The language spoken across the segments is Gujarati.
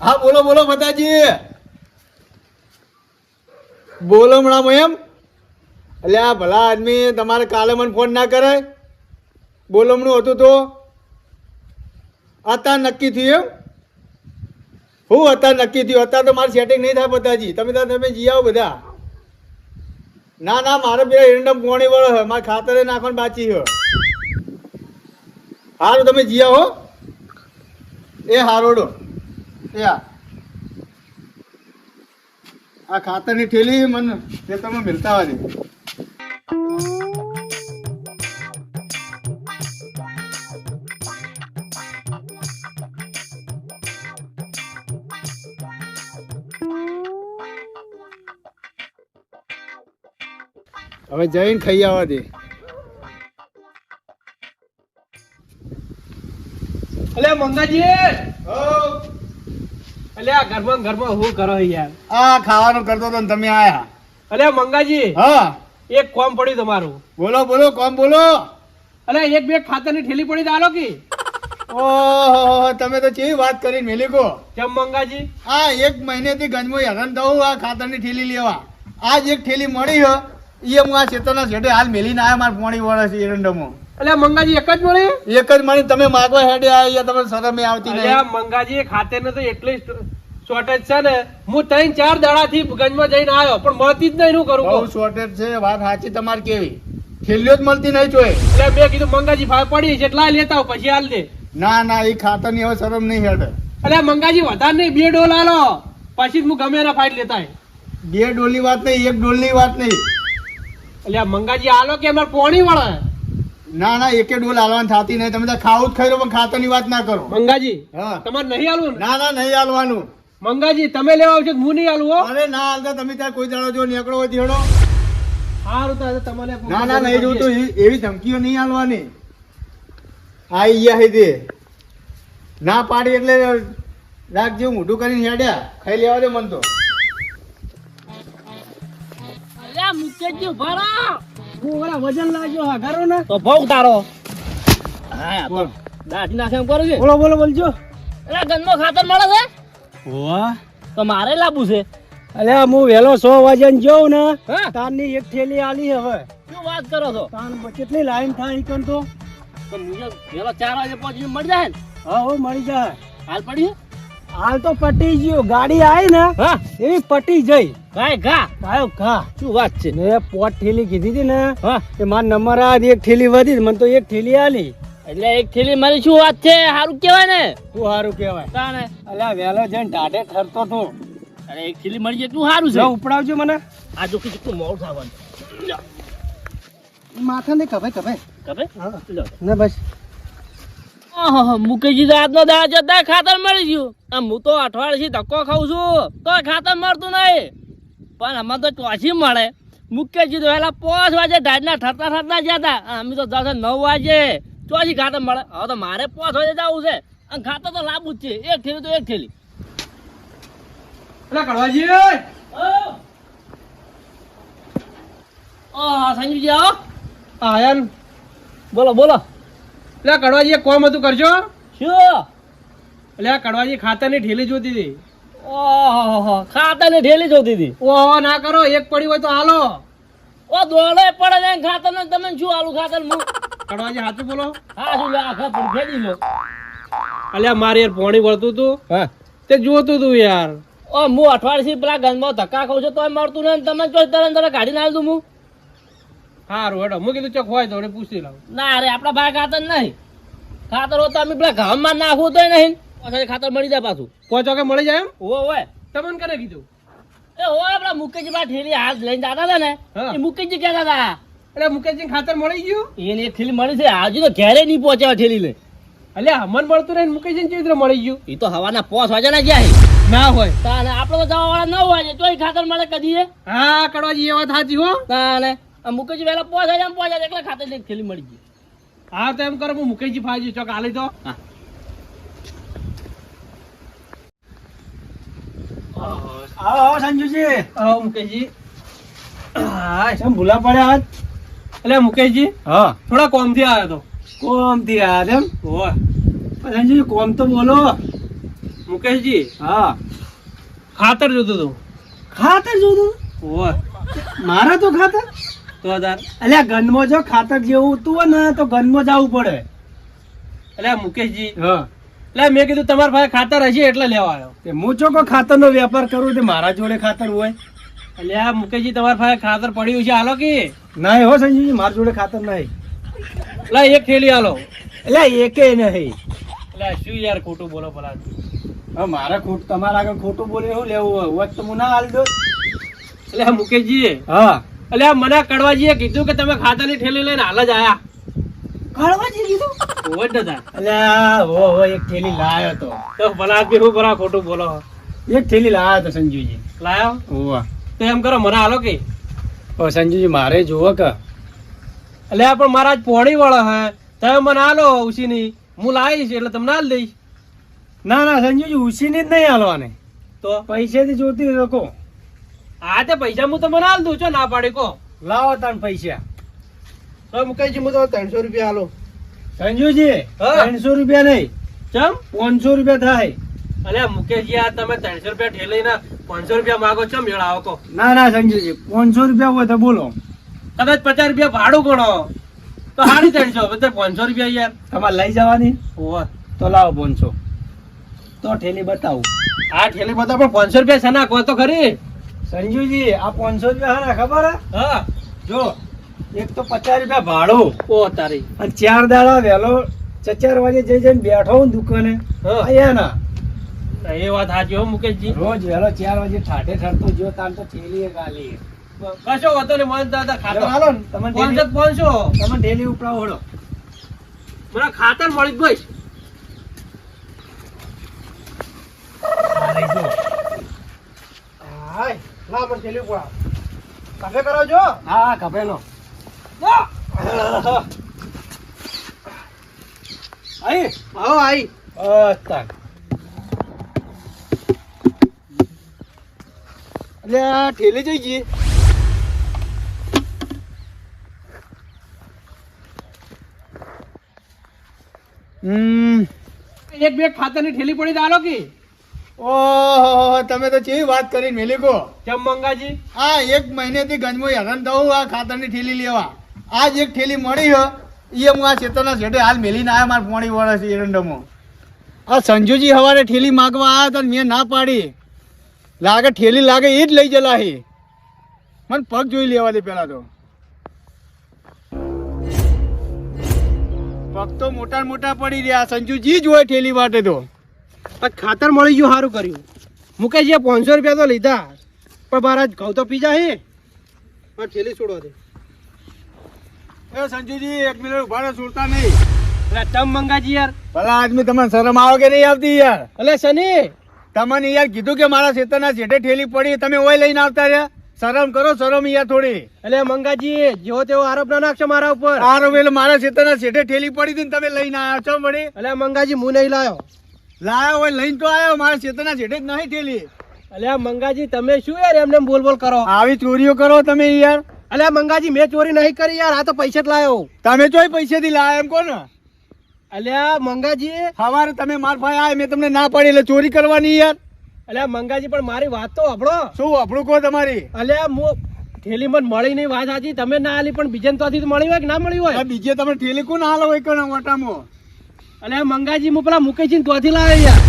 હા, બોલો બોલો, માતાજી. બોલો હમણાં એમ? એટલે આ ભલા આદમી તમારે કાલે મને ફોન ના કરાય બોલમણું હતું તો? અત્યારે નક્કી થયું એમ? હું અત્યારે નક્કી થયું? અત્યારે તો મારે સેટિંગ નહીં થાય બતાજી તમે ત્યાં તમે જી આવો બધા. ના ના, મારે પેલા એરંડમ પોણી વળો હોય મારે ખાતરે નાખવાનું બાચી હોય હારું, તમે જી આવો. એ હારોડો. એ આ ખાતરની ઠેલી મને ખેતરમાં મિલતા હોય હવે જઈને ખાઈ આવવા દે. અલે મંગાજી! અલે આ ઘરમાં ને ઘરમાં હું કરો યાર? આ ખાવાનું કરતો તો તમે આયા. અલે મંગાજી હા. એક કોમ પડ્યું તમારું. બોલો બોલો કોમ બોલો. અલે એક બે ખાતરની ઠેલી પડી દાલો કે. ઓહો તમે તો કેવી વાત કરીને મેલી કો. કેમ મંગાજી? આ એક મહિનેથી ગંજમો હેરાન થવું આ ખાતરની ઠેલી લેવા. આજ એક ઠેલી મળી હ. એ હું આ ખેતરના છેડે હાલ મેલીને આવ્યા મારે પોણી વળે છે એરંડમો અલે મંગાજી એક જ મળી? એક જ મળી તમે માગવા હેડે આવ્યા તમે શરમે આવતી આ નહીં. મંગાજી ખાતર ને તો એટલી શોર્ટેજ છે ને. હું ત્રણ ચાર દાડાથી ગંજમાં જઈને આવ્યો પણ મળતી જ નહીં શું કરું બહુ શોર્ટેજ છે વાત સાચી તમારે કેવી? ઠેલીઓ જ મળતી નહીં જોઈ એટલે મેં કીધું મંગાજી ભાવ પડી જેટલા એટલા લેતા પછી હાલ દે. ના ના એ ખાતરની હવે શરમ નહીં હેડે. એટલે મંગાજી વધારે નહીં બે ડોલ આલો. પછી હું ગમે એના ફાઇટ લેતા બે બે ડોલની વાત નહીં એક ડોલની વાત નહીં. એટલે આ મંગાજી આલો કે અમારે પોણી વળે? ના ના એકે ડોલ હાલવાની થતી નહીં. તમે ખાવું જ ખાઈ પણ ખાતરની વાત ના કરો. મંગાજી હા. તમારે નહીં હાલવું ના? ના નહીં હાલવાનું મંગાજી તમે લેવા આવશો હું નહીં હાલવો અરે ના હાલતા તમે ત્યાં કોઈ દાડો જો નીકળો હોય તેડો. સારું તો તમારે ના ના નહીં જોતું. એ- એવી ધમકીઓ નહીં હાલવાની આઈ ગયા હે તે. ના પાડી એટલે રાખ જેવું મોઢું કરીને હેડ્યા. ખાઈ લેવા દે મન તો. મુકેશજી. હું ઓલા વજન લાગ્યો હા કરો ને? તો ભોગ તારો. હા તો દાઢી નાખે એમ કરું છે. બોલો બોલો બોલજો. એટલે ગંદો ખાતર મળે છે? વાહ તો મારે લાવવું છે. અલ્યા હું વેલો સો વજન જોઉં ને તારની એક થેલી આલી હવે. શું વાત કરો છો? તાન કેટલી લાઈન થાય ઈકન તો? તો મુજબ પેલો ચાર વાગે પહોંચી મળી જાય ને? હા હો મળી જાય. હાલ પડી હાલ તો પટી ગયો. ગાડી આવી ને હા? એવી પટી જઈ. કાંઈ ઘા? કાયો ઘા. શું વાત છે? મેં પોટ થેલી કીધી હતી ને હા. એ મારા નંબર આ એક ઠેલી વધી મને તો એક ઠેલી આલી. એટલે એક થેલી મારી શું વાત છે? સારું કહેવાય ને. શું સારું કહેવાય? તાને અલ્યા વેલો જઈને ઢાઢે ઠરતો તો. અરે એક થેલી મળી જાય તું સારું છે. ઉપડાવજો મને. આ જો કેટલું મોડું થવાનું. માથા ને કભે કભે કભે હા ને બસ. મુકેશજી તો આજનો જતા ખાતર મળી ગયું. આમ હું તો અઠવાડિયેથી ધક્કો ખાઉં છું. તો ખાતર મળતું નહીં. પણ અમારે તો ચોસી મળે. મુકેશજી તો પહેલાં પાંચ વાગે ઢાડના ઠરતા ઠરતા ગયા હતા. અમે તો દસ નવ વાગે. ચોસી ખાતર મળે. હવે તો મારે પાંચ વાગે જવું છે. અને ખાતર તો લાંબુ જ છે. એક થેલી તો એક થેલી. અલ્યા કડવાજી હા સંજુજી આવો. આયન બોલો બોલો. અલ્યા કડવાજી કોમ હતું કરજો. શું? અલ્યા કડવાજી ખાતરની ઠેલી જોતી હતી. ઓહો ખાતર ને ઢેલી જોતી હતી? ઓહો ના કરો એક પડી હોય તો હાલો. ઓ દોડે પડે ને ખાતર ને તમે શું આલુ ખાતર હું કડવાજી સાચું બોલો. હા શું લે આખા પણ ફેરી લો અલ્યા મારે યાર પોણી વળતું હતું. હા. તે જોતું હતું યાર. ઓ હું અઠવાડિયે પેલા ગંદમાં ધક્કા ખાઉં છું તોય મળતું નહીં ને તમે તરત તરત કાઢીને આવી દઉં હું. સારું હેડો. મૂકી દઉં ચોક હોય તો પૂછી લાવ ના અરે આપણા ભાઈ ખાતર નહીં. ખાતર હોત તો અમે પેલા ઘામમાં નાખવું તો નહીં. ખાતર મળી જાય પાછું. પહોંચો કે મળી જાય એમ? હો હોય. તમને કરે કીધું? એ હોય આપણા મુકેશજી પાસે ઠેલી હાથ લઈને જતા હતા ને. એ મુકેશજી કહેતા હતા એટલે મુકેશજી ખાતર મળી ગયું? એને એક મળી છે હજુ તો ઘેરે નહીં પહોંચ્યા ઠેલી લઈ અલ્યા હમન મળતું નહીં મુકેશજી કેવી રીતે મળી ગયું? એ તો હવાના પોસ વાગ્યા ગયા ના હોય. તાને આપણે તો જવા વાળા ન હોય તોય ખાતર મળે કદી હા કડવાજી એ વાત સાચી હો. તાને મુકેશજી વેલા પોસ વાગ્યા પહોંચ્યા એટલે ખાતે એક થેલી મળી ગઈ. હા તો એમ કરો હું મુકેશજી ફાજી ચોક આલી તો. આવો આવો સંજુજી. આવો મુકેશજી. હા શું ભૂલા પડ્યા આજ એટલે મુકેશજી હા. થોડા કોમથી આવ્યો તો. કોમથી આ એમ ઓય સંજુજી કોમ તો બોલો. મુકેશજી હા. ખાતર જોતું હતું. ખાતર જોતું? ઓય. મારા તો ખાતર? તો તાર અલ્યા ગનમાં જો ખાતર જેવું તું હોય ને તો ગનમાં જવું પડે. એટલે મુકેશજી. હા. એટલે મેં કીધું તમારા પાસે ખાતર હશે એટલે લેવા આવ્યો. તે હું ચોખ્ખો ખાતરનો વેપાર કરું તે મારા જોડે ખાતર હોય. એટલે આ મુકેશજી તમારા પાસે ખાતર પડ્યું છે હાલો કે. ના હો સંજીવજી મારા જોડે ખાતર નહીં. એટલે એક થેલી હાલો. એટલે એકે નહીં. એટલે શું યાર ખોટું બોલો ભલા હવે મારે ખોટ તમારા આગળ ખોટું બોલે શું લેવું હોય? હોત તો હું ના હાલ દો એટલે મુકેશજી. હા. આ મને કડવાજીએ કીધું કે તમે ખાતાની થેલી લઈને હાલ જ આયા. કળવાજી કીધું? હોવ જ નતા. અલ્યા હો હો એક થેલી લાયો તો. તો ભલા આદમી હું ભલા ખોટું બોલો? એક થેલી લાયો તો સંજુજી. લાયો? હોવા. તો એમ કરો મને હાલો કે. ઓ સંજુજી મારે જોવો કે. અલ્યા પણ મારા પોણી વાળો હે. તમે મને હાલો ઉસીની હું લાવીશ એટલે તમને હાલ દઈશ. ના ના સંજુજી ઉસીની જ નહીં હાલવાને. તો? પૈસેથી જોતી લોકો આ તે પૈસા હું તમને હાલ દઉં છો ના પાડી કો લાવો તાન પૈસા. તો મુકેશજી હું તો ત્રણસો રૂપિયા હાલો સંજુજી હા. ત્રણસો રૂપિયા નહીં. ચમ? પાંચસો રૂપિયા થાય. અલે મુકેશજી આ તમે ત્રણસો રૂપિયા ઠેલીને પાંચસો રૂપિયા માગો છો મેળાવો કો ના ના સંજુજી પાંચસો રૂપિયા હોય તો બોલો. કદાચ પચાસ રૂપિયા ભાડું ગણો. તો સાડી ત્રણસો બધા પાંચસો રૂપિયા યાર. તમારે લઈ જવાની? ઓવે. તો લાવો પાંચસો. તો ઠેલી બતાવું. આ ઠેલી બતાવો પણ પાંચસો રૂપિયા છે ના કહો તો ખરી? સંજુજી આ પાંચસો રૂપિયા હા ખબર હે? હા. જો એક તો પચાસ રૂપિયા ભાડું. ઓ તારી. અને ચાર દાડા વહેલો ચાર વાગે જઈ જઈને બેઠો હું દુકાને. ના. એ વાત સાચી હો મુકેશજી. રોજ વહેલો ચાર વાગે ઠાઠે ઠરતો જો તાન તો ઠેલી ગાલી કશો વાતો ને મન દાદા ખાતર હાલો ને તમને પાંચસો પાંચસો? તમે ડેલી ઉપડાવો હળો મને ખાતર મળી ભાઈ હા આઈ આવો આઈ. ઠેલી જઈ ગઈ હમ. એક બે ખાતરની ઠેલી પડી હાલો કે. ઓહો તમે તો ચેવી વાત કરીને મેલી કો. ચમ મંગાજી? આ એક મહિનેથી ગંજમો હેરાન થવું આ ખાતરની ઠેલી લેવા. આજ એક ઠેલી મળી હ એ હું આ ખેતરના છેટે હાલ મેલીને આવ્યા મારા પોણી વળે છે એરંડમો. આ સંજુજી હવારે ઠેલી માગવા આવ્યા હતા મેં ના પાડી. લાગે ઠેલી લાગે એ જ લઈ જલા હે મને પગ જોઈ લેવા દે પેલા તો. પગ તો મોટા મોટા પડી રહ્યા સંજુજી જ હોય ઠેલી માટે તો. ખાતર મળી ગયું સારું કર્યું. મુકેશજીએ પાંચસો રૂપિયા તો લીધા. પણ મારા ઘઉં તો પીજા હે પણ ઠેલી છોડવા દે. એ સંજુજી એક મિનિટ ઊભા રહો, છોડતા નહીં. એટલે ચમ મંગાજી યાર. ભલા આદમી તમને શરમ આવે કે નહીં આવતી યાર? એટલે શની. તમને યાર કીધું કે મારા ખેતરના છેટે ઠેલી પડી તમે ઓય લઈને આવતા રહ્યા? શરમ કરો શરમ યાર થોડી. એટલે મંગાજી જેવો તેવો આરોપ ના નાખશો મારા ઉપર. આ એટલે મારા ખેતરના છેટે ઠેલી પડી હતી તમે લઈને આવ્યા છો વળી? એટલે મંગાજી હું નહીં લાયો. લાયો હોય લઈને તો આવ્યો મારા ચેતના જેઠે જ નહીં ઠેલી અલ્યા મંગાજી તમે શું યાર એમને એમ બોલ બોલ કરો? આવી ચોરીઓ કરો તમે યાર. અલ્યા મંગાજી મેં ચોરી નહીં કરી યાર આ તો પૈસા જ લાયો. તમે ચોય પૈસેથી લાયા એમ કોને? અલ્યા મંગાજી સવારે તમે માર ભાઈ આય મેં તમને ના પાડી એટલે ચોરી કરવાની યાર. અલ્યા મંગાજી પણ મારી વાત તો સાંભળો. શું આપણું કહો તમારી? અલ્યા હું થેલી મને મળી નહીં વાત સાચી તમે ના આલી પણ બીજે તો મળી હોય કે ના મળી હોય? બીજે તમે ઠેલી કોણ હાલો હોય કોને વટામાં? એટલે મંગાજી હું પેલા મુકેશજી ગોથી લાવે યાર.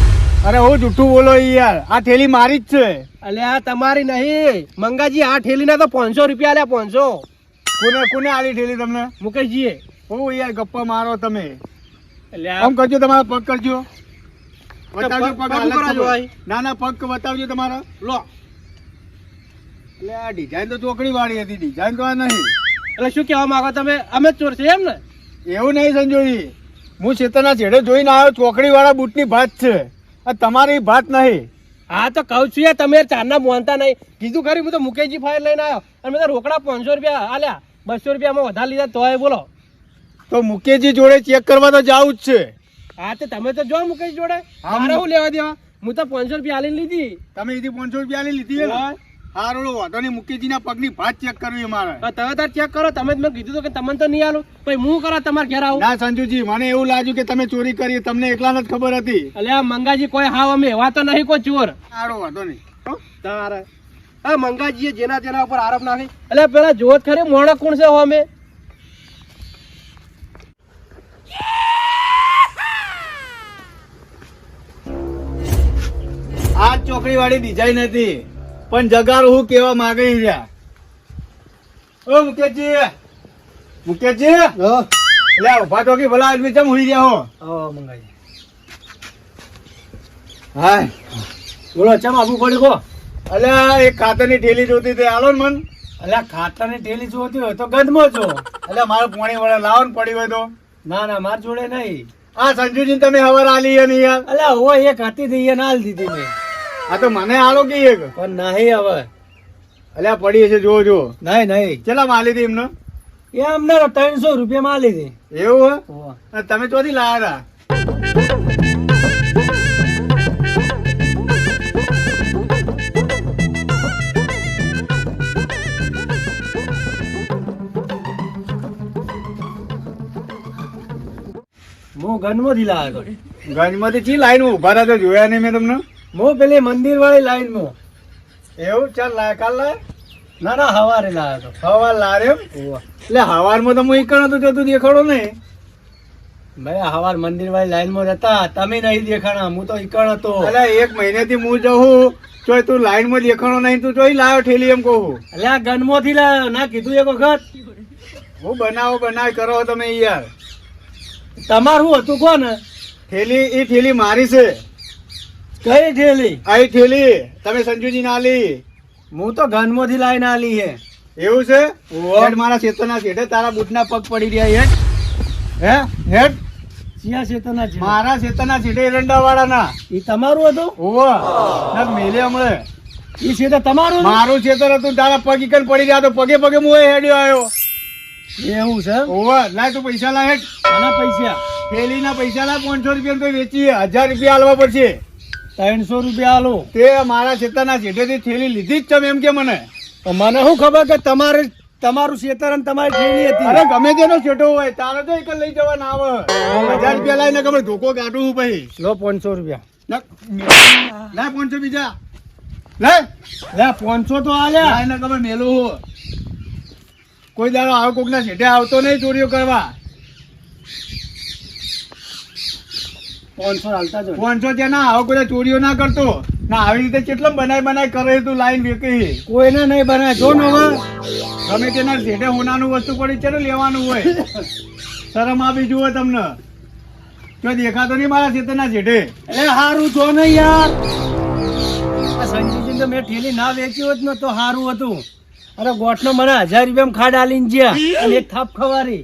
અરે હું જૂઠું બોલો યાર. આ થેલી મારી જ છે. અલે આ તમારી નહીં. મંગાજી આ ઠેલી ના તો પાંચસો રૂપિયા આલ્યા પાંચસો. કોને કોને આલી થેલી તમને? મુકેશજીએ. હું યાર ગપ્પા મારો તમે. આમ કરજો તમારા પગ કરજો. બતાવજો પગ-. ના ના બતાવજો તમારા. લો. એટલે આ ડિઝાઇન તો ચોકડી વાળી હતી. ડિઝાઇન તો આ નહીં. એટલે શું કહેવા માંગો તમે? અમે ચોર છે એમ ને? એવું નહીં સંજોજી હું ચેતનના છેડે જોઈને આવ્યો ચોકડી વાળા બૂટની ભાત છે. આ તમારી ભાત નહીં. હા તો કહું છું યાર તમે ચારના મોનતા નહીં. કીધું ખરી હું તો મુકેશજી ફાયર લઈને આવ્યો. અને મેં તો રોકડા પાંચસો રૂપિયા આલ્યા. બસો રૂપિયામાં વધારે લીધા તોય બોલો. તો મુકેશજી જોડે ચેક કરવા તો જાવું જ છે. હા તો તમે તો જો મુકેશ જોડે. હા, મારે હું- લેવા દેવા? હું તો પાંચસો રૂપિયા આલીને લીધી. તમે એથી પાંચસો રૂપિયા આલી લીધી? હોય. હારું વાંધો નહીં મુકેશજીના પગની ભાત ચેક કરવી મારે. તમે તાર ચેક કરો તમે જ મેં કીધું કે તમને તો નહીં આલું. પછી હું કરો તમારે ઘેર આવું? ના સંજુજી મને એવું લાગ્યું કે તમે ચોરી કરી તમને એકલાને જ ખબર હતી. એટલે આ મંગાજી કોઈ હાવ અમે એવા તો નહીં કોઈ ચોર. સારો વાંધો નહીં? તારે. હા મંગાજીએ જેના જેના ઉપર આરોપ નાખી. એટલે પેલા જોત ખરી મોણક કોણ છે અમે? આ ચોકડી વાળી ડિઝાઇન હતી. પણ જગાર હું કેવા માંગે રહ્યા ઓ મુકેશજી મુકેશજી એટલે ઊભા તો કે ભલા આદમી ચમ હુઈ રહ્યા હો? ઓ હા બોલો ચમ આપવું પડ્યું કો અલ્યા એ ખાતરની ઠેલી જોતી હતી. આલો ને મન. અલ્યા ખાતરની જોતી હોય તો ગંધમાં છો. એટલે મારે પોણી વડે લાવો પડી હોય તો. ના ના માર જોડે નહીં. આ સંજુજી તમે હવાર આલી યાર? અલ્યા હોય એક હતી તે ના હાલ દીધી મેં. આ તો મને આલો કે એક? પણ નહીં હવે. અલ્યા પડી છે જો જો નહીં નહીં. કેટલા માલી લીધી એમને? એ અમને ત્રણસો રૂપિયા માં લીધી એવું હે? તમે ચોથી લાયા હતા? હું ગનમાંથી લાવ્યો ગંજમાંથી ચી લાઈન ઊભા રહ્યા જોયા નહીં મેં તમને? હું પેલી મંદિર વાળી લાઈનમાં. એવું? ચાલ લાય કાલ લાય. ના ના હવારે લાવ્યો હવાર લારે એમ. હતો એટલે હવારમાં તો હું ઈકણ તો જતું દેખાડો નહીં. ભાઈ હવાર મંદિર વાળી લાઈનમાં રહેતા તમે નહીં દેખાણા હું તો એકણ હતો. એટલે એક મહિનેથી હું જઉં ચોય તું લાઈનમાં દેખાણો નહીં તું ચોય લાયો ઠેલી એમ કહું. એટલે આ ગનમોથી લાવ્યો ના કીધું એક વખત. હું બનાવો બનાવ કરો તમે યાર. તમારું હતું કોણ? ઠેલી એ ઠેલી મારી છે. કઈ ઠેલી આઈ થેલી? ઠેલી તમે સંજુજી ના લી હું તો ગનમોથી લાવીને આલી હે. એવું છે. હેડ મારા ચેતના શેઠે તારા બૂટના પગ પડી રહ્યા હેડ હે? હેડ. સિયા ચેતના છે મારા ચેતના શેઠે એરંડા વાળા ના એ તમારું હતું? ઓવો ના મેલે હમણે. એ છે તમારું મારું ચેતર હતું તારા પગ ઇકન પડી ગયા તો પગે પગે હું હેડ્યો આવ્યો એવું છે? ઓવો લાય તું પૈસા લાય હેડ. આના પૈસા? થેલીના પૈસા લાય પાંચસો રૂપિયા તો વેચીએ. હજાર રૂપિયા આલવા પડશે. ત્રણસો રૂપિયા આલો. તે મારા ચેતના જેઠેથી થેલી લીધી જ તમે એમ કે મને? મને શું ખબર કે તમારે તમારું શેતર અને તમારી થેલી હતી? અરે ગમે તેનો છેટો હોય તારે તો એક લઈ જવા ના આવે. હજાર રૂપિયા લઈને ખબર ધોકો કાઢું પછી. લો પાંચસો રૂપિયા. ના પાંચસો બીજા. લે લે પાંચસો તો આલ્યા લાય ને ખબર મેલું કોઈ દાડો આવો કોકના છેટે આવતો નહીં ચોરીઓ કરવા. પાંચસો હાલતા જો પાંચસો ત્યાં ના આવો કોઈ ચોરીઓ ના કરતો. ના આવી રીતે કેટલમ બનાય બનાય કરે તું લાઈન વેકી કોઈને નહીં બનાવે જો ને ગમે તેના છેટે હોનાનું વસ્તુ પડી છે ને લેવાનું હોય. શરમ આપી જુઓ તમને. જો દેખાતો નહીં મારા ચેતના જેઠે. એ હારું જો ને યાર. સંજીવજી તો મેં ઠેલી ના વેચ્યું હોત ને તો હારું હતું. અરે ગોઠનો મને હજાર રૂપિયા ખાડ આલીને જ્યાં અને એક થાપ ખવારી.